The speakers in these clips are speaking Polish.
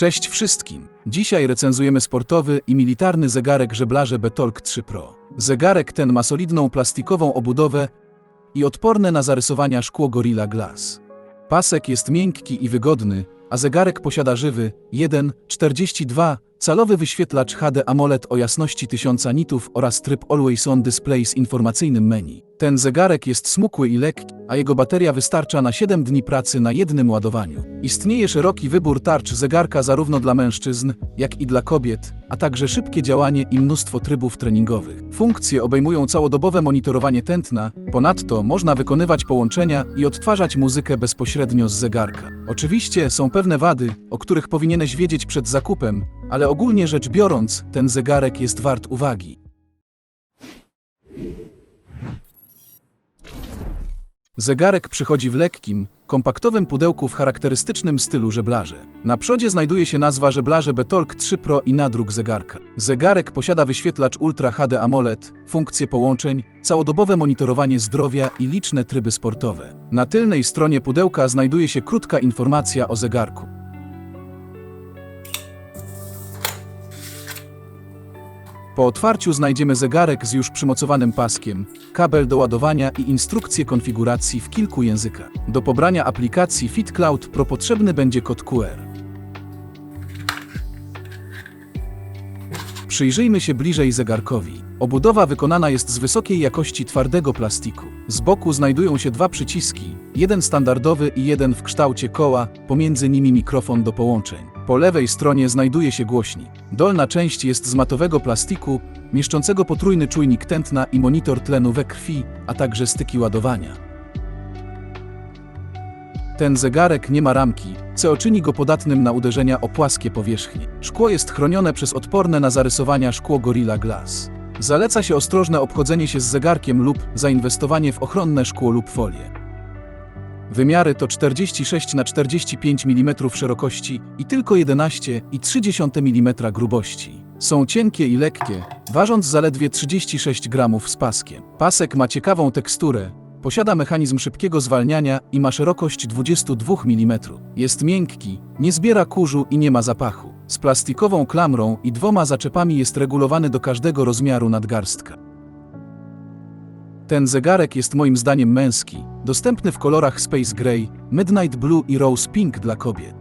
Cześć wszystkim! Dzisiaj recenzujemy sportowy i militarny zegarek żeblarze Betolk 3 Pro. Zegarek ten ma solidną plastikową obudowę i odporne na zarysowania szkło Gorilla Glass. Pasek jest miękki i wygodny, a zegarek posiada żywy 1,42 calowy wyświetlacz HD AMOLED o jasności 1000 nitów oraz tryb Always On Display z informacyjnym menu. Ten zegarek jest smukły i lekki, a jego bateria wystarcza na 7 dni pracy na jednym ładowaniu. Istnieje szeroki wybór tarcz zegarka zarówno dla mężczyzn, jak i dla kobiet, a także szybkie działanie i mnóstwo trybów treningowych. Funkcje obejmują całodobowe monitorowanie tętna, ponadto można wykonywać połączenia i odtwarzać muzykę bezpośrednio z zegarka. Oczywiście są pewne wady, o których powinieneś wiedzieć przed zakupem, ale ogólnie rzecz biorąc, ten zegarek jest wart uwagi. Zegarek przychodzi w lekkim, kompaktowym pudełku w charakterystycznym stylu żeblarze. Na przodzie znajduje się nazwa żeblarze Betolk 3 Pro i nadruk zegarka. Zegarek posiada wyświetlacz Ultra HD AMOLED, funkcje połączeń, całodobowe monitorowanie zdrowia i liczne tryby sportowe. Na tylnej stronie pudełka znajduje się krótka informacja o zegarku. Po otwarciu znajdziemy zegarek z już przymocowanym paskiem, kabel do ładowania i instrukcję konfiguracji w kilku językach. Do pobrania aplikacji Fit Cloud Pro potrzebny będzie kod QR. Przyjrzyjmy się bliżej zegarkowi. Obudowa wykonana jest z wysokiej jakości twardego plastiku. Z boku znajdują się dwa przyciski, jeden standardowy i jeden w kształcie koła, pomiędzy nimi mikrofon do połączeń. Po lewej stronie znajduje się głośnik. Dolna część jest z matowego plastiku, mieszczącego potrójny czujnik tętna i monitor tlenu we krwi, a także styki ładowania. Ten zegarek nie ma ramki, co czyni go podatnym na uderzenia o płaskie powierzchnie. Szkło jest chronione przez odporne na zarysowania szkło Gorilla Glass. Zaleca się ostrożne obchodzenie się z zegarkiem lub zainwestowanie w ochronne szkło lub folię. Wymiary to 46 na 45 mm szerokości i tylko 11,3 mm grubości. Są cienkie i lekkie, ważąc zaledwie 36 gramów z paskiem. Pasek ma ciekawą teksturę, posiada mechanizm szybkiego zwalniania i ma szerokość 22 mm. Jest miękki, nie zbiera kurzu i nie ma zapachu. Z plastikową klamrą i dwoma zaczepami jest regulowany do każdego rozmiaru nadgarstka. Ten zegarek jest moim zdaniem męski, dostępny w kolorach Space Gray, Midnight Blue i Rose Pink dla kobiet.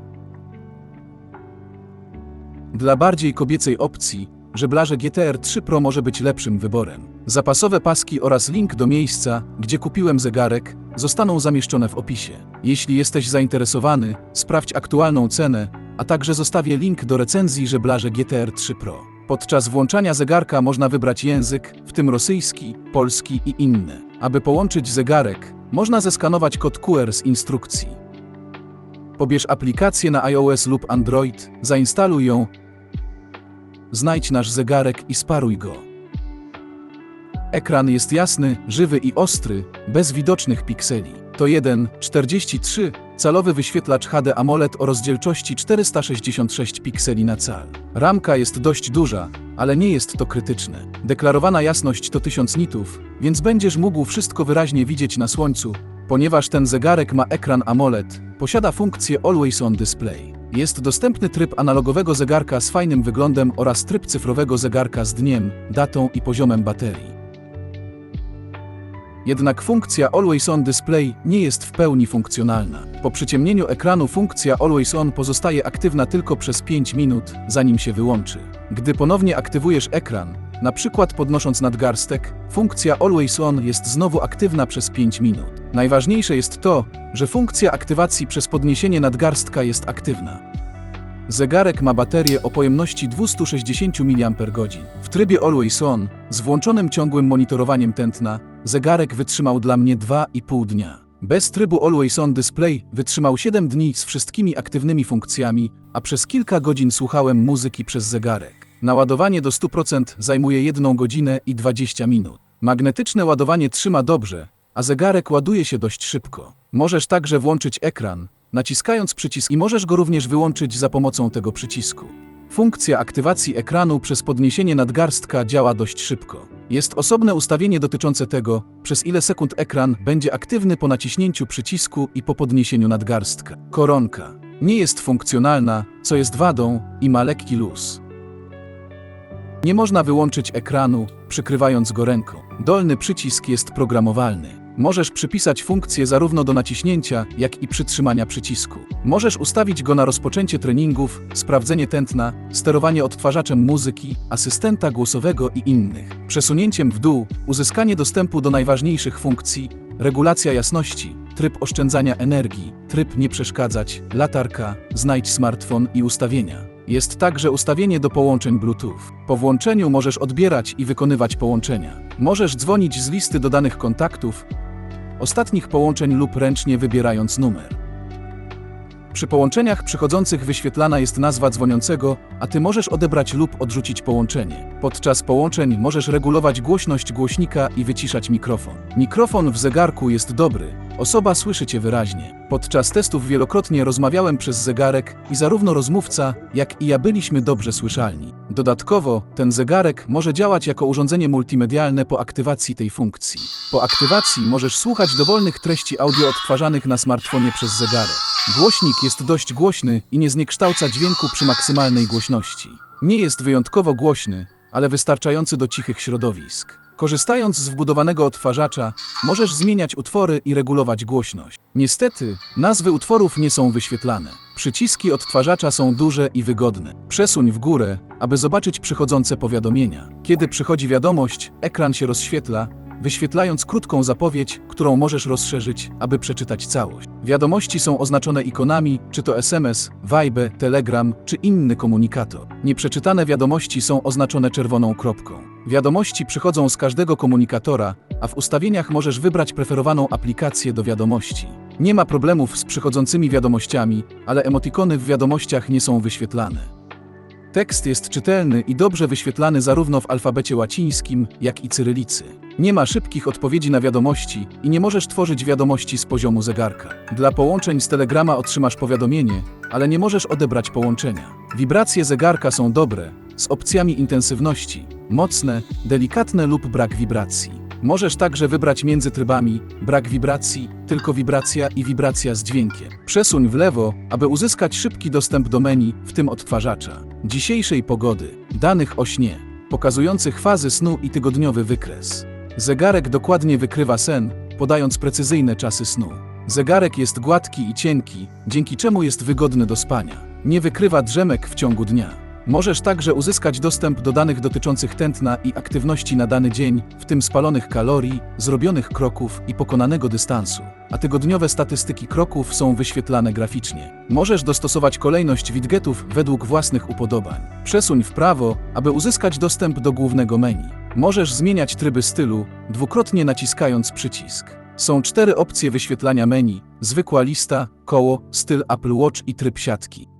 Dla bardziej kobiecej opcji, żeblarze GTR 3 Pro może być lepszym wyborem. Zapasowe paski oraz link do miejsca, gdzie kupiłem zegarek, zostaną zamieszczone w opisie. Jeśli jesteś zainteresowany, sprawdź aktualną cenę, a także zostawię link do recenzji żeblarze GTR 3 Pro. Podczas włączania zegarka można wybrać język, w tym rosyjski, polski i inne. Aby połączyć zegarek, można zeskanować kod QR z instrukcji. Pobierz aplikację na iOS lub Android, zainstaluj ją, znajdź nasz zegarek i sparuj go. Ekran jest jasny, żywy i ostry, bez widocznych pikseli. To 1,43 calowy wyświetlacz HD AMOLED o rozdzielczości 466 pikseli na cal. Ramka jest dość duża, ale nie jest to krytyczne. Deklarowana jasność to 1000 nitów, więc będziesz mógł wszystko wyraźnie widzieć na słońcu, ponieważ ten zegarek ma ekran AMOLED, posiada funkcję Always On Display. Jest dostępny tryb analogowego zegarka z fajnym wyglądem oraz tryb cyfrowego zegarka z dniem, datą i poziomem baterii. Jednak funkcja Always On Display nie jest w pełni funkcjonalna. Po przyciemnieniu ekranu funkcja Always On pozostaje aktywna tylko przez 5 minut, zanim się wyłączy. Gdy ponownie aktywujesz ekran, na przykład podnosząc nadgarstek, funkcja Always On jest znowu aktywna przez 5 minut. Najważniejsze jest to, że funkcja aktywacji przez podniesienie nadgarstka jest aktywna. Zegarek ma baterię o pojemności 260 mAh. W trybie Always On, z włączonym ciągłym monitorowaniem tętna, zegarek wytrzymał dla mnie 2,5 dnia. Bez trybu Always On Display wytrzymał 7 dni z wszystkimi aktywnymi funkcjami, a przez kilka godzin słuchałem muzyki przez zegarek. Naładowanie do 100% zajmuje 1 godzinę i 20 minut. Magnetyczne ładowanie trzyma dobrze, a zegarek ładuje się dość szybko. Możesz także włączyć ekran, naciskając przycisk i możesz go również wyłączyć za pomocą tego przycisku. Funkcja aktywacji ekranu przez podniesienie nadgarstka działa dość szybko. Jest osobne ustawienie dotyczące tego, przez ile sekund ekran będzie aktywny po naciśnięciu przycisku i po podniesieniu nadgarstka. Koronka. Nie jest funkcjonalna, co jest wadą i ma lekki luz. Nie można wyłączyć ekranu, przykrywając go ręką. Dolny przycisk jest programowalny. Możesz przypisać funkcję zarówno do naciśnięcia, jak i przytrzymania przycisku. Możesz ustawić go na rozpoczęcie treningów, sprawdzenie tętna, sterowanie odtwarzaczem muzyki, asystenta głosowego i innych. Przesunięciem w dół, uzyskanie dostępu do najważniejszych funkcji, regulacja jasności, tryb oszczędzania energii, tryb nie przeszkadzać, latarka, znajdź smartfon i ustawienia. Jest także ustawienie do połączeń Bluetooth. Po włączeniu możesz odbierać i wykonywać połączenia. Możesz dzwonić z listy dodanych kontaktów, ostatnich połączeń lub ręcznie wybierając numer. Przy połączeniach przychodzących wyświetlana jest nazwa dzwoniącego, a ty możesz odebrać lub odrzucić połączenie. Podczas połączeń możesz regulować głośność głośnika i wyciszać mikrofon. Mikrofon w zegarku jest dobry, osoba słyszy cię wyraźnie. Podczas testów wielokrotnie rozmawiałem przez zegarek i zarówno rozmówca, jak i ja byliśmy dobrze słyszalni. Dodatkowo, ten zegarek może działać jako urządzenie multimedialne po aktywacji tej funkcji. Po aktywacji możesz słuchać dowolnych treści audio odtwarzanych na smartfonie przez zegarek. Głośnik jest dość głośny i nie zniekształca dźwięku przy maksymalnej głośności. Nie jest wyjątkowo głośny, ale wystarczający do cichych środowisk. Korzystając z wbudowanego odtwarzacza, możesz zmieniać utwory i regulować głośność. Niestety, nazwy utworów nie są wyświetlane. Przyciski odtwarzacza są duże i wygodne. Przesuń w górę, aby zobaczyć przychodzące powiadomienia. Kiedy przychodzi wiadomość, ekran się rozświetla, wyświetlając krótką zapowiedź, którą możesz rozszerzyć, aby przeczytać całość. Wiadomości są oznaczone ikonami, czy to SMS, Vibe, Telegram, czy inny komunikator. Nieprzeczytane wiadomości są oznaczone czerwoną kropką. Wiadomości przychodzą z każdego komunikatora, a w ustawieniach możesz wybrać preferowaną aplikację do wiadomości. Nie ma problemów z przychodzącymi wiadomościami, ale emotikony w wiadomościach nie są wyświetlane. Tekst jest czytelny i dobrze wyświetlany zarówno w alfabecie łacińskim, jak i cyrylicy. Nie ma szybkich odpowiedzi na wiadomości i nie możesz tworzyć wiadomości z poziomu zegarka. Dla połączeń z Telegrama otrzymasz powiadomienie, ale nie możesz odebrać połączenia. Wibracje zegarka są dobre, z opcjami intensywności, mocne, delikatne lub brak wibracji. Możesz także wybrać między trybami brak wibracji, tylko wibracja i wibracja z dźwiękiem. Przesuń w lewo, aby uzyskać szybki dostęp do menu, w tym odtwarzacza. Dzisiejszej pogody, danych o śnie, pokazujących fazy snu i tygodniowy wykres. Zegarek dokładnie wykrywa sen, podając precyzyjne czasy snu. Zegarek jest gładki i cienki, dzięki czemu jest wygodny do spania. Nie wykrywa drzemek w ciągu dnia. Możesz także uzyskać dostęp do danych dotyczących tętna i aktywności na dany dzień, w tym spalonych kalorii, zrobionych kroków i pokonanego dystansu. A tygodniowe statystyki kroków są wyświetlane graficznie. Możesz dostosować kolejność widgetów według własnych upodobań. Przesuń w prawo, aby uzyskać dostęp do głównego menu. Możesz zmieniać tryby stylu, dwukrotnie naciskając przycisk. Są cztery opcje wyświetlania menu: zwykła lista, koło, styl Apple Watch i tryb siatki.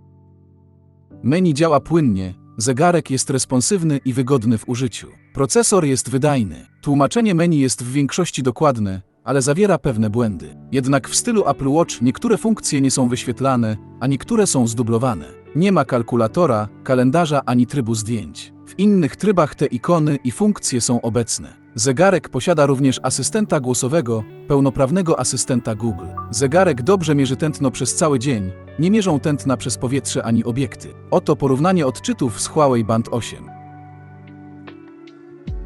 Menu działa płynnie, zegarek jest responsywny i wygodny w użyciu. Procesor jest wydajny. Tłumaczenie menu jest w większości dokładne, ale zawiera pewne błędy. Jednak w stylu Apple Watch niektóre funkcje nie są wyświetlane, a niektóre są zdublowane. Nie ma kalkulatora, kalendarza ani trybu zdjęć. W innych trybach te ikony i funkcje są obecne. Zegarek posiada również asystenta głosowego, pełnoprawnego asystenta Google. Zegarek dobrze mierzy tętno przez cały dzień, nie mierzą tętna przez powietrze ani obiekty. Oto porównanie odczytów z Huawei Band 8.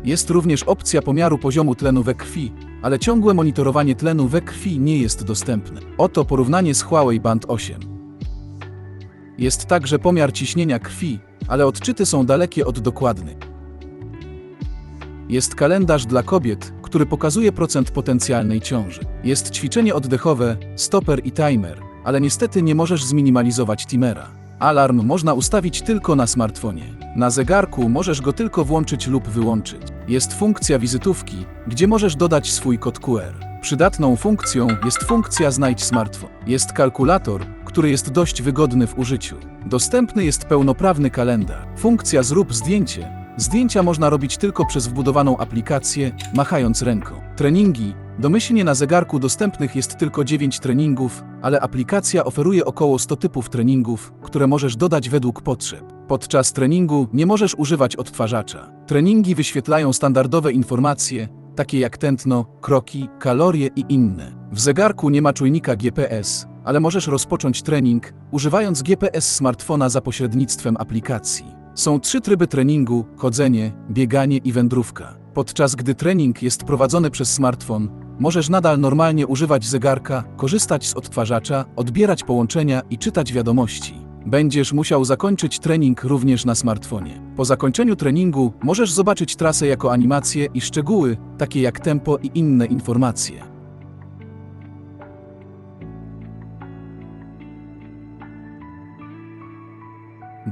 Jest również opcja pomiaru poziomu tlenu we krwi, ale ciągłe monitorowanie tlenu we krwi nie jest dostępne. Oto porównanie z Huawei Band 8. Jest także pomiar ciśnienia krwi, ale odczyty są dalekie od dokładnych. Jest kalendarz dla kobiet, który pokazuje procent potencjalnej ciąży. Jest ćwiczenie oddechowe, stoper i timer, ale niestety nie możesz zminimalizować timera. Alarm można ustawić tylko na smartfonie. Na zegarku możesz go tylko włączyć lub wyłączyć. Jest funkcja wizytówki, gdzie możesz dodać swój kod QR. Przydatną funkcją jest funkcja Znajdź smartfon. Jest kalkulator, który jest dość wygodny w użyciu. Dostępny jest pełnoprawny kalendarz. Funkcja Zrób zdjęcie. Zdjęcia można robić tylko przez wbudowaną aplikację, machając ręką. Treningi. Domyślnie na zegarku dostępnych jest tylko 9 treningów, ale aplikacja oferuje około 100 typów treningów, które możesz dodać według potrzeb. Podczas treningu nie możesz używać odtwarzacza. Treningi wyświetlają standardowe informacje, takie jak tętno, kroki, kalorie i inne. W zegarku nie ma czujnika GPS, ale możesz rozpocząć trening, używając GPS smartfona za pośrednictwem aplikacji. Są trzy tryby treningu: chodzenie, bieganie i wędrówka. Podczas gdy trening jest prowadzony przez smartfon, możesz nadal normalnie używać zegarka, korzystać z odtwarzacza, odbierać połączenia i czytać wiadomości. Będziesz musiał zakończyć trening również na smartfonie. Po zakończeniu treningu możesz zobaczyć trasę jako animację i szczegóły, takie jak tempo i inne informacje.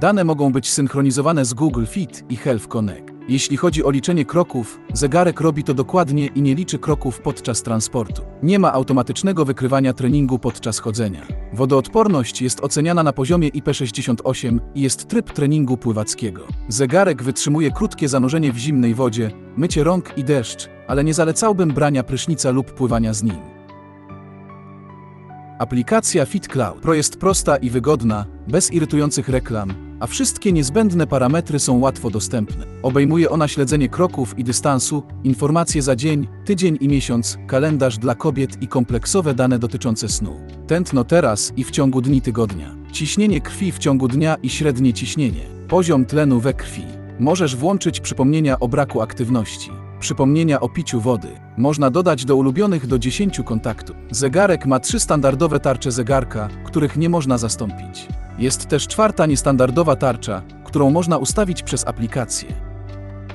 Dane mogą być synchronizowane z Google Fit i Health Connect. Jeśli chodzi o liczenie kroków, zegarek robi to dokładnie i nie liczy kroków podczas transportu. Nie ma automatycznego wykrywania treningu podczas chodzenia. Wodoodporność jest oceniana na poziomie IP68 i jest tryb treningu pływackiego. Zegarek wytrzymuje krótkie zanurzenie w zimnej wodzie, mycie rąk i deszcz, ale nie zalecałbym brania prysznica lub pływania z nim. Aplikacja FitCloud Pro jest prosta i wygodna, bez irytujących reklam, a wszystkie niezbędne parametry są łatwo dostępne. Obejmuje ona śledzenie kroków i dystansu, informacje za dzień, tydzień i miesiąc, kalendarz dla kobiet i kompleksowe dane dotyczące snu. Tętno teraz i w ciągu dni tygodnia. Ciśnienie krwi w ciągu dnia i średnie ciśnienie. Poziom tlenu we krwi. Możesz włączyć przypomnienia o braku aktywności. Przypomnienia o piciu wody. Można dodać do ulubionych do 10 kontaktów. Zegarek ma trzy standardowe tarcze zegarka, których nie można zastąpić. Jest też czwarta niestandardowa tarcza, którą można ustawić przez aplikację.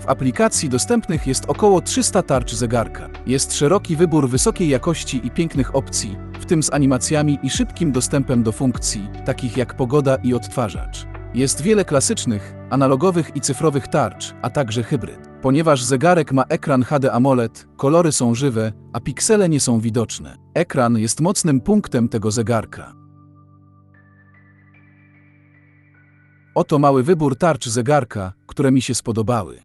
W aplikacji dostępnych jest około 300 tarcz zegarka. Jest szeroki wybór wysokiej jakości i pięknych opcji, w tym z animacjami i szybkim dostępem do funkcji, takich jak pogoda i odtwarzacz. Jest wiele klasycznych, analogowych i cyfrowych tarcz, a także hybryd. Ponieważ zegarek ma ekran HD AMOLED, kolory są żywe, a piksele nie są widoczne. Ekran jest mocnym punktem tego zegarka. Oto mały wybór tarcz zegarka, które mi się spodobały.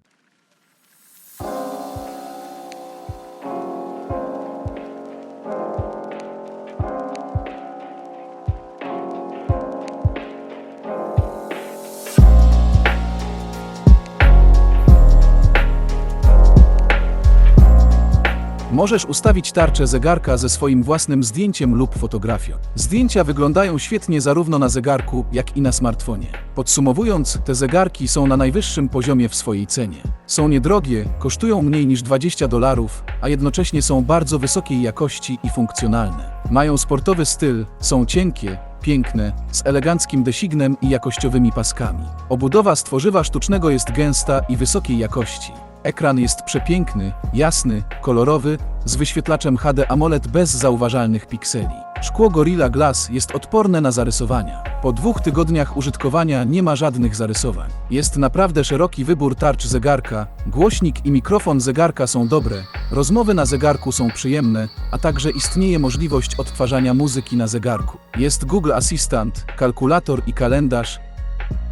Możesz ustawić tarczę zegarka ze swoim własnym zdjęciem lub fotografią. Zdjęcia wyglądają świetnie zarówno na zegarku, jak i na smartfonie. Podsumowując, te zegarki są na najwyższym poziomie w swojej cenie. Są niedrogie, kosztują mniej niż 20 dolarów, a jednocześnie są bardzo wysokiej jakości i funkcjonalne. Mają sportowy styl, są cienkie, piękne, z eleganckim designem i jakościowymi paskami. Obudowa z tworzywa sztucznego jest gęsta i wysokiej jakości. Ekran jest przepiękny, jasny, kolorowy, z wyświetlaczem HD AMOLED bez zauważalnych pikseli. Szkło Gorilla Glass jest odporne na zarysowania. Po dwóch tygodniach użytkowania nie ma żadnych zarysowań. Jest naprawdę szeroki wybór tarcz zegarka, głośnik i mikrofon zegarka są dobre, rozmowy na zegarku są przyjemne, a także istnieje możliwość odtwarzania muzyki na zegarku. Jest Google Assistant, kalkulator i kalendarz,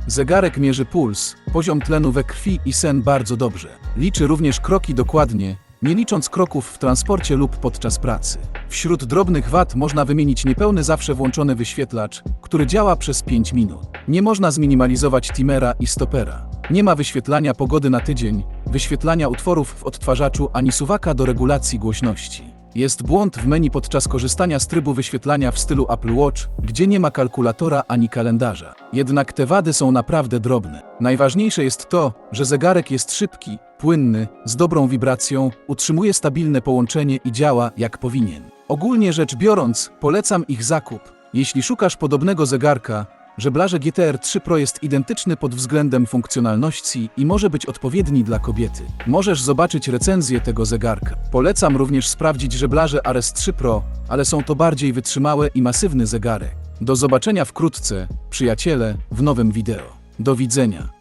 Zegarek mierzy puls, poziom tlenu we krwi i sen bardzo dobrze. Liczy również kroki dokładnie, nie licząc kroków w transporcie lub podczas pracy. Wśród drobnych wad można wymienić niepełny zawsze włączony wyświetlacz, który działa przez 5 minut. Nie można zminimalizować timera i stopera. Nie ma wyświetlania pogody na tydzień, wyświetlania utworów w odtwarzaczu ani suwaka do regulacji głośności. Jest błąd w menu podczas korzystania z trybu wyświetlania w stylu Apple Watch, gdzie nie ma kalkulatora ani kalendarza. Jednak te wady są naprawdę drobne. Najważniejsze jest to, że zegarek jest szybki, płynny, z dobrą wibracją, utrzymuje stabilne połączenie i działa jak powinien. Ogólnie rzecz biorąc, polecam ich zakup. Jeśli szukasz podobnego zegarka, Żeblarze GTR 3 Pro jest identyczny pod względem funkcjonalności i może być odpowiedni dla kobiety. Możesz zobaczyć recenzję tego zegarka. Polecam również sprawdzić żeblarze Ares 3 Pro, ale są to bardziej wytrzymałe i masywny zegarek. Do zobaczenia wkrótce, przyjaciele, w nowym wideo. Do widzenia.